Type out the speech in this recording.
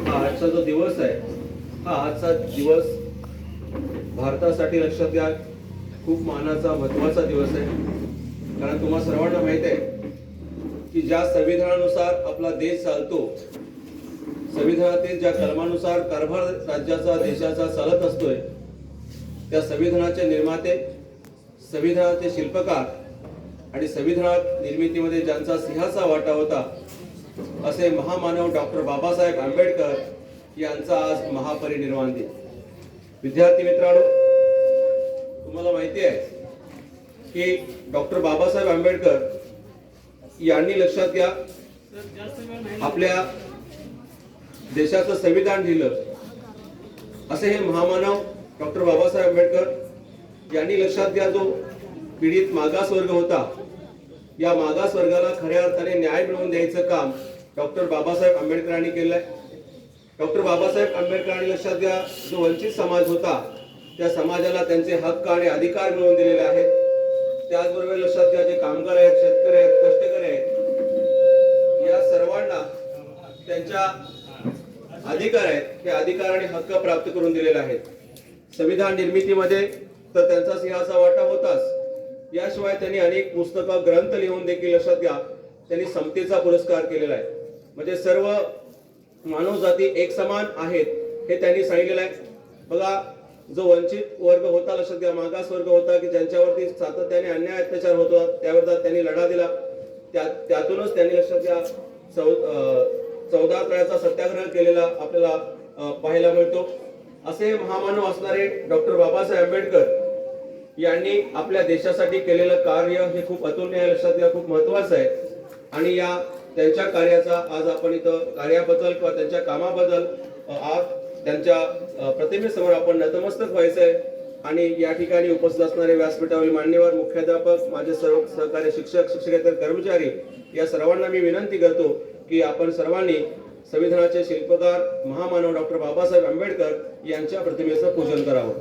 हा आजचा जो दिवस आहे हा आजचा दिवस भारतासाठी लक्षात घ्या खूप मानाचा महत्त्वाचा दिवस आहे. कारण तुम्हाला सर्वांना माहीत आहे की ज्या संविधानानुसार आपला देश चालतो संविधानातील ज्या कलमानुसार कारभार राज्याचा देशाचा चालत असतोय त्या संविधानाचे निर्माते संविधानाचे शिल्पकार आणि संविधानात निर्मितीमध्ये ज्यांचा सिंहाचा वाटा होता असे महामानव डॉक्टर बाबासाहेब आंबेडकर यांचा आज महापरिनिर्वाण दिन. विद्यार्थी मित्रांनो तुम्हाला माहिती आहे की डॉक्टर बाबासाहेब आंबेडकर यांनी लक्षात घ्या आपल्या देशाचं संविधान लिहिलं. असे हे महामानव डॉक्टर बाबासाहेब आंबेडकर यांनी लक्षात घ्या जो पीडित मागास वर्ग होता या मागास वर्गाला खऱ्या अर्थाने न्याय मिळवून द्यायचं काम डॉक्टर बाबासाहेब आंबेडकरांनी केलंय. डॉक्टर बाबासाहेब आंबेडकरांनी लक्षात घ्या जो वंचित समाज होता त्या समाजाला त्यांचे हक्क आणि अधिकार मिळवून दिलेले आहेत. त्याचबरोबर लक्षात घ्या जे कामगार आहेत शेतकरी आहेत कष्टकरी आहेत या सर्वांना त्यांच्या अधिकार आहेत हे अधिकार आणि हक्क प्राप्त करून दिलेले आहेत. संविधान निर्मितीमध्ये तर त्यांचा सिंहाचा वाटा होताच. याशिवाय त्यांनी अनेक पुस्तकं ग्रंथ लिहून देखील लक्षात घ्या त्यांनी समतेचा पुरस्कार केलेला आहे. म्हणजे सर्व मानव जाती एक समान आहेत हे त्यांनी सांगितलेलं आहे. बघा जो वंचित वर्ग होता लक्षात घ्या मागास वर्ग होता की ज्यांच्यावरती सातत्याने अन्याय अत्याचार होतो त्यावर त्यांनी लढा दिला त्या त्यातूनच त्यांनी लक्षात घ्या चौदा तळ्याचा सत्याग्रह केलेला आपल्याला पाहायला मिळतो. असे महामानव असणारे डॉक्टर बाबासाहेब आंबेडकर यांनी आपल्या देशासाठी केलेलं कार्य हे खूप अतुलनीय आहे, लक्षात घ्या खूप महत्वाचं आहे. आणि या त्यांच्या कार्याचा आज आपण इथं कार्याबद्दल किंवा त्यांच्या कामाबद्दल आज त्यांच्या प्रतिमेसमोर आपण नतमस्तक व्हायचंय. आणि या ठिकाणी उपस्थित असणारे व्यासपीठावरील मान्यवर मुख्याध्यापक माझे सर्व सहकारी शिक्षक शिक्षकेतर कर्मचारी या सर्वांना मी विनंती करतो की आपण सर्वांनी संविधानाचे शिल्पकार महामानव डॉक्टर बाबासाहेब आंबेडकर यांच्या प्रतिमेचं पूजन करावं.